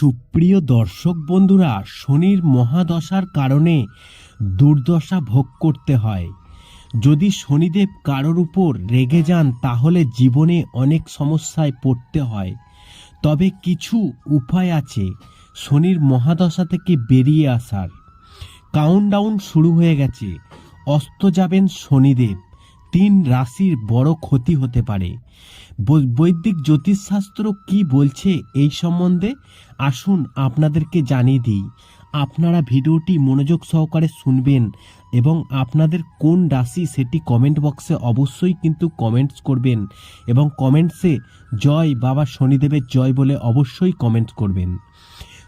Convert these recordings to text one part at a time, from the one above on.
সুপ্রিয় দর্শক বন্ধুরা, শনির মহাদশার কারণে দুর্দশা ভোগ করতে হয়। যদি শনিদেব কারোর উপর রেগে যান, তাহলে জীবনে অনেক সমস্যায় পড়তে হয়। তবে কিছু উপায় আছে শনির মহাদশা থেকে বেরিয়ে আসার। কাউন্টডাউন শুরু হয়ে গেছে। অস্ত যাবেন শনিদেব। তিন রাশির বড় ক্ষতি হতে পারে। বৈদিক জ্যোতিষশাস্ত্র কি বলছে এই সম্বন্ধে আসুন আপনাদেরকে জানিয়ে দিই। আপনারা ভিডিওটি মনোযোগ সহকারে শুনবেন এবং আপনাদের কোন রাশি সেটি কমেন্ট বক্সে অবশ্যই কিন্তু কমেন্টস করবেন এবং কমেন্টসে জয় বাবা শনিদেবের জয় বলে অবশ্যই কমেন্ট করবেন।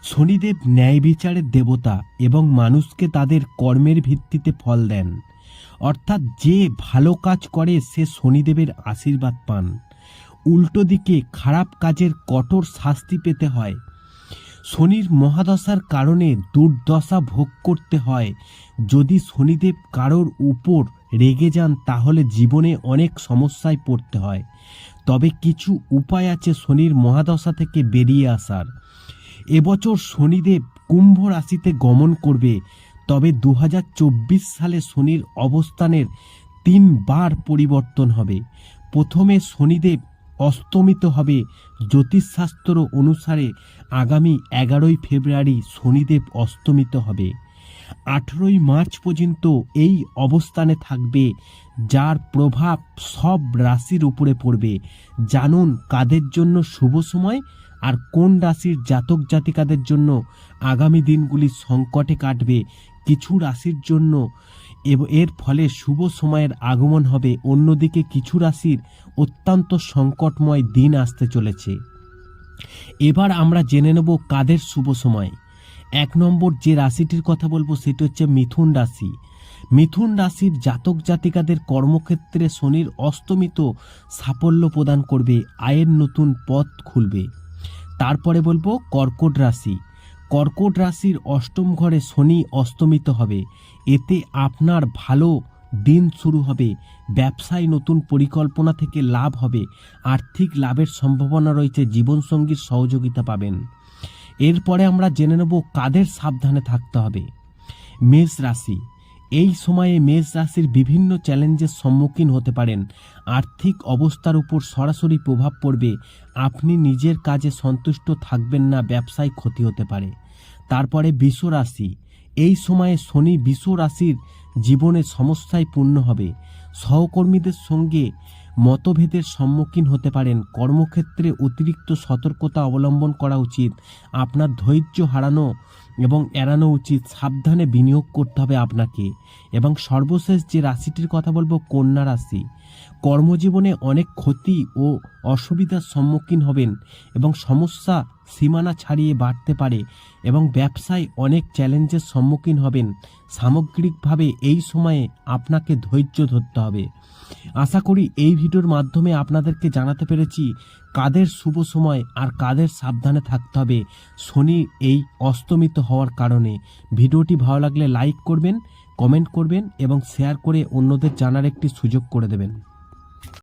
শনিদেব ন্যায় বিচারের দেবতা এবং মানুষকে তাদের কর্মের ভিত্তিতে ফল দেন। অর্থাৎ যে ভালো কাজ করে, সে শনিদেবের আশীর্বাদ পান। উল্টো দিকে খারাপ কাজের কঠোর শাস্তি পেতে হয়। শনির মহাদশার কারণে দুর্দশা ভোগ করতে হয়। যদি শনিদেব কারোর উপর রেগে যান, তাহলে জীবনে অনেক সমস্যায় পড়তে হয়। তবে কিছু উপায় আছে শনির মহাদশা থেকে বেরিয়ে আসার। এবছর শনিদেব কুম্ভ রাশিতে গমন করবে। তবে দু হাজার চব্বিশ সালে শনির অবস্থানের তিনবার পরিবর্তন হবে। প্রথমে শনিদেব অস্তমিত হবে জ্যোতিষশাস্ত্র অনুসারে আগামী এগারোই ফেব্রুয়ারি শনিদেব অস্তমিত হবে। আঠেরোই মার্চ পর্যন্ত এই অবস্থানে থাকবে, যার প্রভাব সব রাশির উপরে পড়বে। জানুন কাদের জন্য শুভ সময় আর কোন রাশির জাতক জাতিকাদের জন্য আগামী দিনগুলি সংকটে কাটবে কিছু রাশির জন্য এর ফলে শুভ সময়ের আগমন হবে। অন্যদিকে কিছু রাশির অত্যন্ত সংকটময় দিন আসতে চলেছে। এবার আমরা জেনে নেব কাদের শুভ সময়। এক নম্বর যে রাশিটির কথা বলব সেটি হচ্ছে মিথুন রাশি। মিথুন রাশির জাতক জাতিকাদের কর্মক্ষেত্রে শনির অস্তমিত সাফল্য প্রদান করবে, আয়ের নতুন পথ খুলবে। তারপরে বলব কর্কট রাশি। কর্কট রাশির অষ্টম ঘরে শনি অস্তমিত হবে। এতে আপনার ভালো দিন শুরু হবে। ব্যবসায় নতুন পরিকল্পনা থেকে লাভ হবে। আর্থিক লাভের সম্ভাবনা রয়েছে। জীবনসঙ্গীর সহযোগিতা পাবেন। এরপরে আমরা জেনে নেব কাদের সাবধানে থাকতে হবে। মেষ রাশি। এই সময়ে মেষ রাশির বিভিন্ন চ্যালেঞ্জের সম্মুখীন হতে পারেন। আর্থিক অবস্থার উপর সরাসরি প্রভাব পড়বে। আপনি নিজের কাজে সন্তুষ্ট থাকবেন না, ব্যবসায় ক্ষতি হতে পারে। তারপরে বিষ রাশি। এই সময়ে শনি বিষ রাশির জীবনে সমস্যায় পূর্ণ হবে। সহকর্মীদের সঙ্গে মতভেদের সম্মুখীন হতে পারেন। কর্মক্ষেত্রে অতিরিক্ত সতর্কতা অবলম্বন করা উচিত। আপনার ধৈর্য হারানো এবং এড়ানো উচিত, সাবধানে বিনিয়োগ করতে হবে আপনাকে। এবং সর্বশেষ যে রাশিটির কথা বলব, কন্যা রাশি। কর্মজীবনে অনেক ক্ষতি ও অসুবিধার সম্মুখীন হবেন এবং সমস্যা সীমানা ছাড়িয়ে বাড়তে পারে এবং ব্যবসায় অনেক চ্যালেঞ্জের সম্মুখীন হবেন। সামগ্রিকভাবে এই সময়ে আপনাকে ধৈর্য ধরতে হবে। আশা করি এই ভিডিওর মাধ্যমে আপনাদেরকে জানাতে পেরেছি কাদের শুভ সময় আর কাদের সাবধানে থাকতে হবে। শনি এই অস্তমিত হওয়ার কারণে। ভিডিওটি ভালো লাগলে লাইক করবেন, কমেন্ট করবেন এবং শেয়ার করে অন্যদের জানার একটি সুযোগ করে দেবেন।